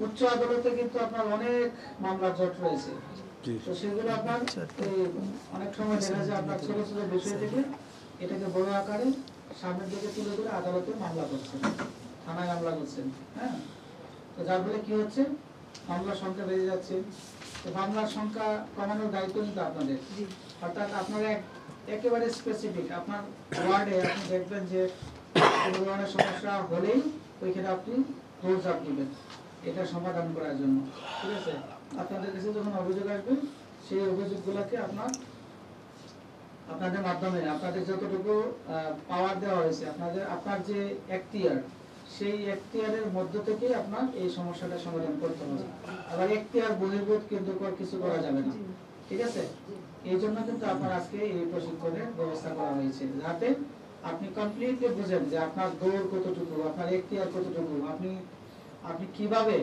উচ্চ আদালতে কিন্তু আপনার অনেক মামলা জট রয়েছে। তো সেগুলো আপনার অনেক সময় দেখা যায় আপনার ছোট ছোট বিষয় থেকে এটাকে বড় আকারে সামনের দিকে তুলে ধরে আদালতে মামলা করছেন থানায় মামলা করছেন হ্যাঁ? তো যার ফলে কি হচ্ছে? মামলার সংখ্যা বেড়ে যাচ্ছে। তো মামলার সংখ্যা কমানোর দায়িত্ব কিন্তু আপনাদের। অর্থাৎ আপনারা এক- একেবারে স্পেসিফিক আপনার ওয়ার্ডে আপনি দেখবেন যে কোনো ধরনের সমস্যা হলেই ওইখানে আপনি দৌড়ঝাঁপ দিবেন এটা সমাধান করার জন্য। ঠিক আছে? আপনাদের কাছে যখন অভিযোগ আসবে সেই অভিযোগগুলোকে আপনার আপনাদের মাধ্যমে আপনাদের যতটুকু পাওয়ার দেওয়া হয়েছে আপনাদের আপনার যে এখতিয়ার সেই এখতিয়ারের মধ্য থেকে আপনার এই সমস্যাটা সমাধান করতে হবে। আবার এখতিয়ার বহির্ভূত কিন্তু কিছু করা যাবে না। ঠিক আছে? এই জন্য কিন্তু আপনার আজকে এই প্রশিক্ষণের ব্যবস্থা করা হয়েছে। যাতে আপনি কমপ্লিটলি বুঝেন যে আপনার দৌড় কতটুকু আপনার এখতিয়ার কতটুকু আপনি আপনি কীভাবে,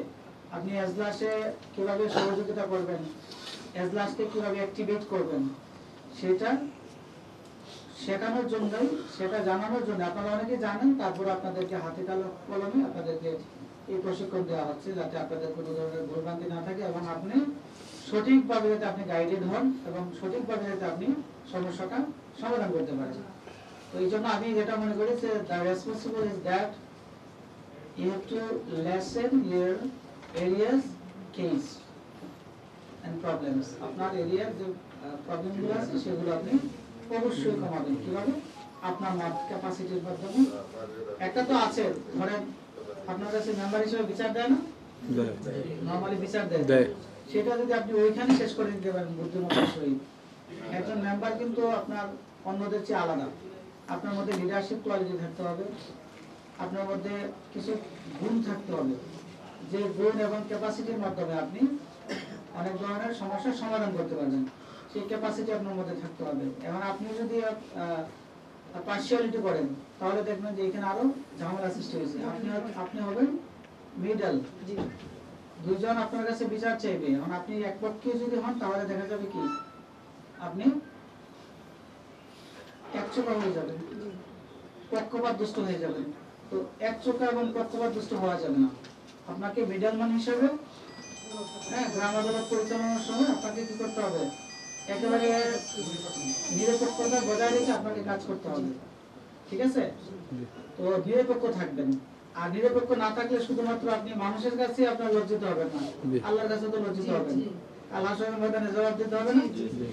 আপনি এজলাসে কীভাবে সহযোগিতা করবেন, এজলাসকে কীভাবে অ্যাক্টিভেট করবেন, সেটা শেখানোর জন্যই, সেটা জানানোর জন্য। আপনারা অনেকে জানেন, তারপর আপনাদেরকে হাতে কালো কলমে আপনাদেরকে এই প্রশিক্ষণ দেওয়া হচ্ছে, যাতে আপনাদের কোনো ধরনের ভুলভ্রান্তি না থাকে এবং আপনি সঠিকভাবে যাতে আপনি গাইডেড হন এবং সঠিকভাবে যাতে আপনি সমস্যাটা সমাধান করতে পারেন। তো এই জন্য আমি যেটা মনে করি যে the responsible is that you have to lessen your areas case and problems. আপনার এরিয়ার যে প্রবলেমগুলো আছে সেগুলো আপনি অবশ্যই কমাবেন। কীভাবে? আপনার মাপ ক্যাপাসিটির মাধ্যমে। একটা তো আছে ধরেন আপনার কাছে মেম্বার হিসেবে বিচার দেয় না? নরমালি বিচার দেয়। সেটা যদি আপনি ওইখানে শেষ করে দিতে পারেন বুদ্ধিমত্তার সহিত একজন মেম্বার কিন্তু আপনার অন্যদের চেয়ে আলাদা। আপনার মধ্যে লিডারশিপ কোয়ালিটি থাকতে হবে। আপনার মধ্যে কিছু গুণ থাকতে হবে। যে গুণ এবং ক্যাপাসিটির মাধ্যমে আপনি অনেক ধরনের সমস্যার সমাধান করতে পারবেন। সেই ক্যাপাসিটি আপনার মধ্যে থাকতে হবে। এখন আপনি যদি পার্সিয়ালিটি করেন তাহলে দেখবেন যে এখানে আরও ঝামেলা সৃষ্টি হয়েছে। আপনি আপনি হবেন মিডল দুজন আপনার কাছে বিচার চাইবে। এখন আপনি এক পক্ষে যদি হন তাহলে দেখা যাবে কি? আপনি একচোখা হয়ে যাবেন। পক্ষপাত দুষ্ট হয়ে যাবেন। তো একচোখা এবং পক্ষপাত দুষ্ট হওয়া যাবে না। আপনাকে মিডলম্যান হিসেবে হ্যাঁ গ্রাম আদালত পরিচালনার সময় আপনাকে কি করতে হবে? একেবারে নিরপেক্ষতা বজায় রেখে আপনাকে কাজ করতে হবে। ঠিক আছে? তো নিরপেক্ষ থাকবেন। আর নিরপেক্ষ না থাকলে শুধুমাত্র আপনি মানুষের কাছে আপনার লজ্জিত হবেন না। আল্লাহর কাছে তো লজ্জিত হবেন। আল্লাহ ময়দানে জবাব দিতে হবে না?